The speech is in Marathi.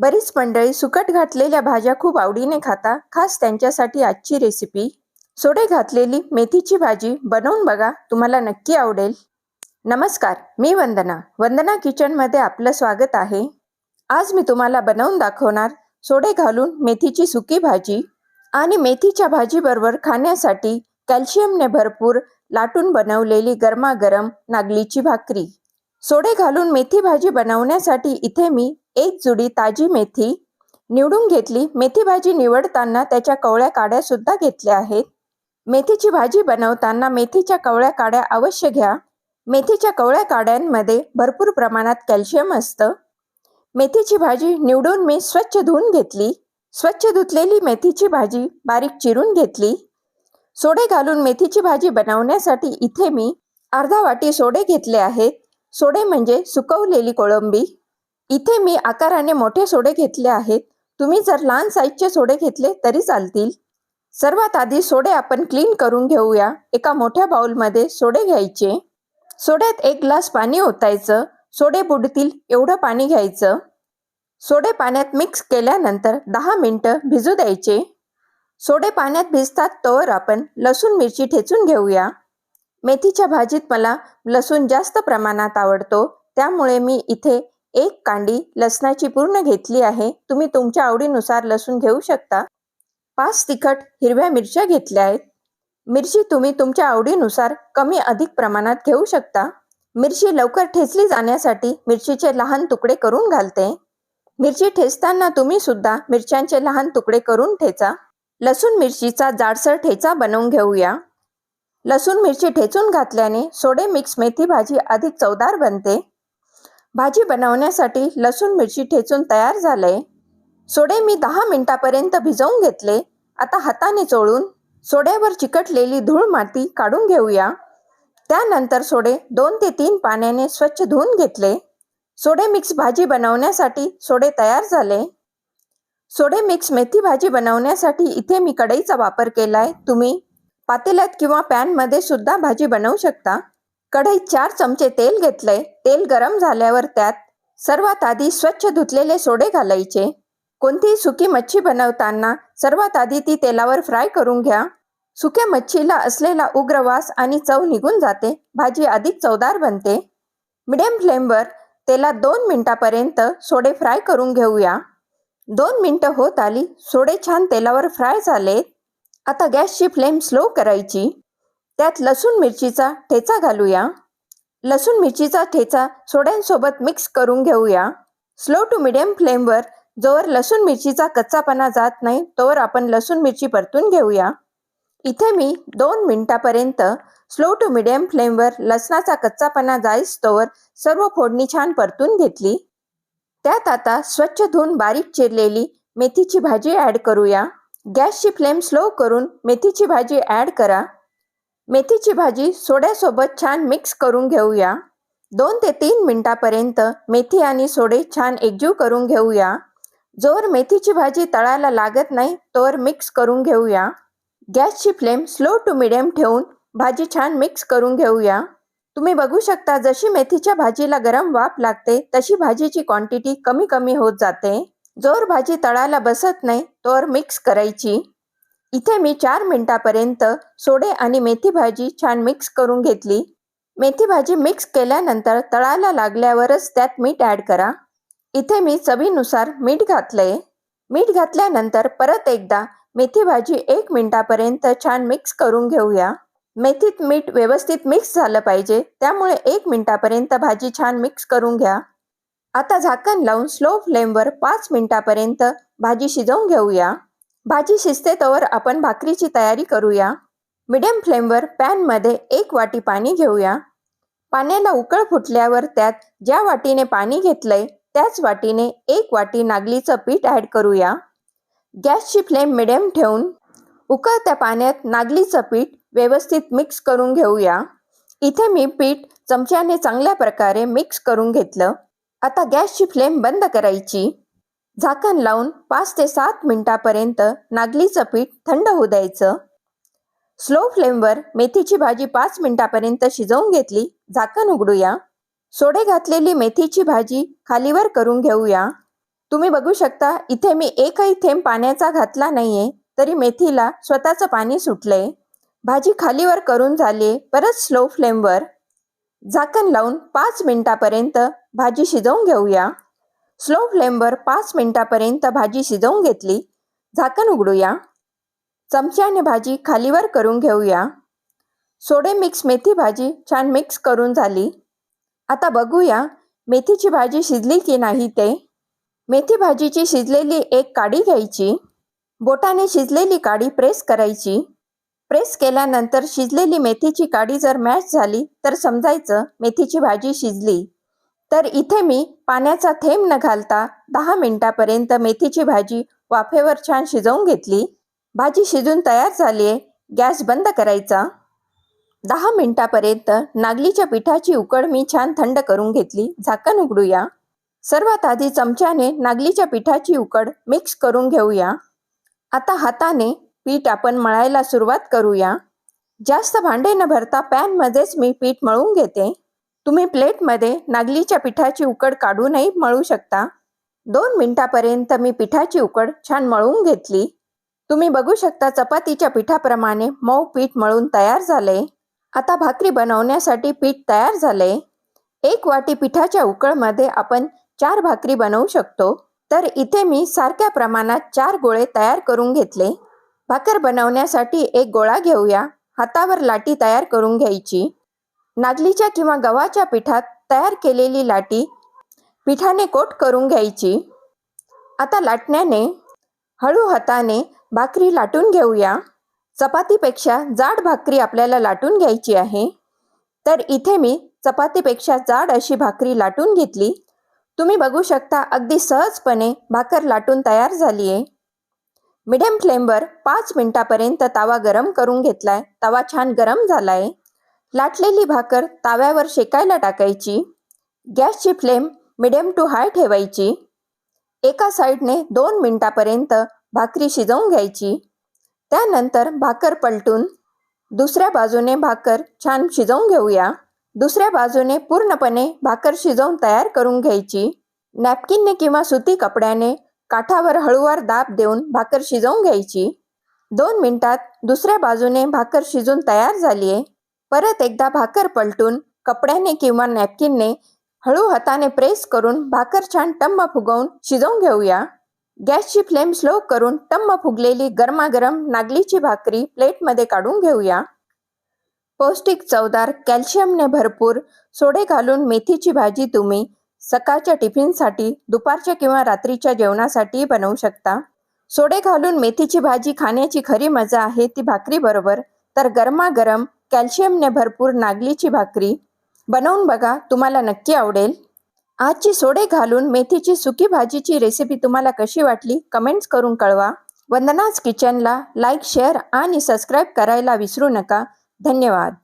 बरीच मंडळी सुकट घातलेल्या भाज्या खूप आवडीने खाता खास त्यांच्यासाठी आजची रेसिपी सोडे घातलेली मेथीची भाजी बनवून बघा तुम्हाला नक्की आवडेल. नमस्कार मी वंदना. वंदना किचनमध्ये आपलं स्वागत आहे. आज मी तुम्हाला बनवून दाखवणार सोडे घालून मेथीची सुकी भाजी आणि मेथीच्या भाजीबरोबर खाण्यासाठी कॅल्शियमने भरपूर लाटून बनवलेली गरमागरम नागलीची भाकरी. सोडे घालून मेथी भाजी बनवण्यासाठी इथे मी एक जुडी ताजी मेथी निवडून घेतली. मेथी भाजी निवडताना त्याच्या कवळ्या काड्या सुद्धा घेतल्या आहेत. मेथीची भाजी बनवताना मेथीच्या कवळ्या काड्या अवश्य घ्या. मेथीच्या कवळ्या काड्यांमध्ये भरपूर प्रमाणात कॅल्शियम असतं. मेथीची भाजी निवडून मी स्वच्छ धुवून घेतली. स्वच्छ धुतलेली मेथीची भाजी बारीक चिरून घेतली. सोडे घालून मेथीची भाजी बनवण्यासाठी इथे मी अर्धा वाटी सोडे घेतले आहेत. सोडे म्हणजे सुकवलेली कोळंबी. इथे मी आकाराने मोठे सोडे घेतले आहेत. तुम्ही जर लहान साईजचे सोडे घेतले तरी चालतील. सर्वात आधी सोडे आपण क्लीन करून घेऊया. एका मोठ्या बाउलमध्ये सोडे घ्यायचे. सोड्यात एक ग्लास पाणी ओतायचं. सोडे बुडतील एवढं पाणी घ्यायचं. सोडे पाण्यात मिक्स केल्यानंतर दहा मिनटं भिजू द्यायचे. सोडे पाण्यात भिजतात तोवर आपण लसूण मिरची ठेचून घेऊया. मेथीच्या भाजीत मला लसूण जास्त प्रमाणात आवडतो. त्यामुळे मी इथे एक कांडी लसणाची पूर्ण घेतली आहे तुम्ही तुमच्या आवडीनुसार लसूण घेऊ शकता. पाच तिखट हिरव्या मिरच्या घेतल्या आहेत. मिरची तुम्ही तुमच्या आवडीनुसार कमी अधिक प्रमाणात घेऊ शकता. मिरची लवकर ठेचली जाण्यासाठी मिरचीचे लहान तुकडे करून घालते. मिरची ठेचताना तुम्ही सुद्धा मिरच्यांचे लहान तुकडे करून ठेचा. लसूण मिरचीचा जाडसर ठेचा बनवून घेऊया. लसूण मिरची ठेचून घातल्याने सोडे मिक्स मेथी भाजी अधिक चवदार बनते. भाजी बनवण्यासाठी लसूण मिरची ठेचून तयार झालंय. सोडे मी दहा मिनिटापर्यंत भिजवून घेतले. आता हाताने चोळून सोड्यावर चिकटलेली धूळ माती काढून घेऊया. त्यानंतर सोडे दोन ते तीन पाण्याने स्वच्छ धुवून घेतले. सोडे मिक्स भाजी बनवण्यासाठी सोडे तयार झाले. सोडे मिक्स मेथी भाजी बनवण्यासाठी इथे मी कढईचा वापर केलाय. तुम्ही पातेल्यात किंवा पॅनमध्ये सुद्धा भाजी बनवू शकता. कढईत चार चमचे तेल घेतले. तेल गरम झाल्यावर त्यात सर्वात आधी स्वच्छ धुतलेले सोडे घालायचे. कोणतीही सुकी मच्छी बनवताना सर्वात आधी ती तेलावर फ्राय करून घ्या. सुक्या मच्छीला असलेला उग्र वास आणि चव निघून जाते. भाजी अधिक चवदार बनते. मिडियम फ्लेमवर तेलात दोन मिनिटापर्यंत सोडे फ्राय करून घेऊया. दोन मिनटं होत आली. सोडे छान तेलावर फ्राय झाले आता गॅसची फ्लेम स्लो करायची. त्यात लसूण मिरचीचा ठेचा घालूया. लसूण मिरचीचा ठेचा सोड्यांसोबत मिक्स करून घेऊया. स्लो टू मिडियम फ्लेमवर जोवर लसूण मिरचीचा कच्चापणा जात नाही तोवर आपण लसूण मिरची परतून घेऊया. इथे मी दोन मिनिटापर्यंत स्लो टू मिडियम फ्लेमवर लसणाचा कच्चापणा जाईस तोवर सर्व फोडणी छान परतून घेतली. त्यात आता स्वच्छ धुवून बारीक चिरलेली मेथीची भाजी ॲड करूया. गॅसची फ्लेम स्लो करून मेथीची भाजी ॲड करा. मेथीची भाजी सोड्यासोबत छान मिक्स करून घेऊया. दोन ते तीन मिनटापर्यंत मेथी आणि सोडे छान एकजीव करून घेऊया. जोर मेथीची भाजी तळायला लागत नाही तोवर मिक्स करून घेऊया. गॅसची फ्लेम स्लो टू मिडियम ठेवून भाजी छान मिक्स करून घेऊया. तुम्ही बघू शकता जशी मेथीच्या भाजीला गरम वाफ लागते तशी भाजीची क्वांटिटी कमी कमी होत जाते. जोर भाजी तळायला बसत नाही तोवर मिक्स करायची. इथे मी चार मिनिटापर्यंत सोडे आणि मेथी भाजी छान मिक्स करून घेतली. मेथी भाजी मिक्स केल्यानंतर तळायला लागल्यावरच त्यात मीठ ॲड करा. इथे मी चवीनुसार मीठ घातलंय. मीठ घातल्यानंतर परत एकदा मेथी भाजी एक मिनिटापर्यंत छान मिक्स करून घेऊया. मेथीत मीठ व्यवस्थित मिक्स झालं पाहिजे त्यामुळे एक मिनिटापर्यंत भाजी छान मिक्स करून घ्या. आता झाकण लावून स्लो फ्लेमवर पाच मिनिटापर्यंत भाजी शिजवून घेऊया. भाजी शिजते तोवर आपण भाकरीची तयारी करूया. मिडियम फ्लेमवर पॅनमध्ये एक वाटी पाणी घेऊया. पाण्याला उकळ फुटल्यावर त्यात ज्या वाटीने पाणी घेतलंय त्याच वाटीने एक वाटी नागलीचं पीठ ॲड करूया. गॅसची फ्लेम मिडियम ठेवून उकळत्या पाण्यात नागलीचं पीठ व्यवस्थित मिक्स करून घेऊया. इथे मी पीठ चमच्याने चांगल्या प्रकारे मिक्स करून घेतलं. आता गॅसची फ्लेम बंद करायची. झाकण लावून पाच ते सात मिनिटापर्यंत नागलीचं पीठ थंड होऊ द्यायचं. स्लो फ्लेमवर मेथीची भाजी पाच मिनिटापर्यंत शिजवून घेतली. झाकण उघडूया. सोडे घातलेली मेथीची भाजी खालीवर करून घेऊया. तुम्ही बघू शकता इथे मी एकही थेंब पाण्याचा घातला नाहीये तरी मेथीला स्वतःचं पाणी सुटलंय. भाजी खालीवर करून झाली परत स्लो फ्लेमवर झाकण लावून पाच मिनिटापर्यंत भाजी शिजवून घेऊया. स्लो फ्लेमवर पाच मिनिटापर्यंत भाजी शिजवून घेतली. झाकण उघडूया. चमच्याने भाजी खालीवर करून घेऊया. सोडे मिक्स मेथी भाजी छान मिक्स करून झाली. आता बघूया मेथीची भाजी शिजली की नाही ते. मेथी भाजीची शिजलेली एक काडी घ्यायची. बोटाने शिजलेली काडी प्रेस करायची. प्रेस केल्यानंतर शिजलेली मेथीची काडी जर मॅश झाली तर समजायचं मेथीची भाजी शिजली. तर इथे मी पाण्याचा थेंब न घालता दहा मिनिटापर्यंत मेथीची भाजी वाफेवर छान शिजवून घेतली. भाजी शिजून तयार झाली आहे. गॅस बंद करायचा. दहा मिनिटापर्यंत नागलीच्या पिठाची उकड मी छान थंड करून घेतली. झाकण उघडूया. सर्वात आधी चमच्याने नागलीच्या पिठाची उकड मिक्स करून घेऊया. आता हाताने पीठ आपण मळायला सुरुवात करूया. जास्त भांडे न भरता पॅनमध्येच मी पीठ मळून घेते. तुम्ही प्लेटमध्ये नागलीच्या पिठाची उकड काढूनही मळू शकता. दोन मिनिटापर्यंत मी पिठाची उकड छान मळून घेतली. तुम्ही बघू शकता चपातीच्या पिठाप्रमाणे मऊ पीठ मळून तयार झाले. आता भाकरी बनवण्यासाठी पीठ तयार झाले. एक वाटी पिठाच्या उकळमध्ये आपण चार भाकरी बनवू शकतो. तर इथे मी सारख्या प्रमाणात चार गोळे तयार करून घेतले. भाकर बनवण्यासाठी एक गोळा घेऊया. हातावर लाटी तयार करून घ्यायची. नागलीच्या किंवा गव्हाच्या पिठात तयार केलेली लाटी पिठाने कोट करून घ्यायची. आता लाटण्याने हळू हाताने भाकरी लाटून घेऊया. चपातीपेक्षा जाड भाकरी आपल्याला लाटून घ्यायची आहे. तर इथे मी चपातीपेक्षा जाड अशी भाकरी लाटून घेतली. तुम्ही बघू शकता अगदी सहजपणे भाकर लाटून तयार झाली आहे मिडियम फ्लेमवर पाच मिनिटापर्यंत तवा गरम करून घेतलाय. तवा छान गरम झालाय. लाटलेली भाकर ताव्यावर शेकायला टाकायची. गॅसची फ्लेम मिडियम टू हाय ठेवायची. एका साईडने दोन मिनिटापर्यंत भाकरी शिजवून घ्यायची. त्यानंतर भाकर पलटून दुसऱ्या बाजूने भाकर छान शिजवून घेऊया. दुसऱ्या बाजूने पूर्णपणे भाकर शिजवून तयार करून घ्यायची. नॅपकिनने किंवा सुती कपड्याने काठावर हळूवार दाब देऊन भाकर शिजवून घ्यायची. दोन मिनिटात दुसऱ्या बाजूने भाकर शिजून तयार झाली आहे परत एकदा भाकर पलटून कपड्याने किंवा नॅपकिनने हळू हाताने प्रेस करून भाकर छान टम्म फुगवून शिजवून घेऊया. गॅसची फ्लेम स्लो करून टम्म फुगलेली गरमागरम नागलीची भाकरी प्लेटमध्ये काढून घेऊया. पौष्टिक चवदार कॅल्शियमने भरपूर सोडे घालून मेथीची भाजी तुम्ही सकाळच्या टिफिनसाठी दुपारच्या किंवा रात्रीच्या जेवणासाठी बनवू शकता. सोडे घालून मेथीची भाजी खाण्याची खरी मजा आहे ती भाकरी बरोबर तर गरमागरम कॅल्शियमने भरपूर नागलीची भाकरी. बनवून बघा तुम्हाला नक्की आवडेल. आजची सोडे घालून मेथीची सुकी भाजीची रेसिपी तुम्हाला कशी वाटली कमेंट्स करून कळवा. वंदनाज किचनला लाईक शेअर आणि सबस्क्राईब करायला विसरू नका. धन्यवाद.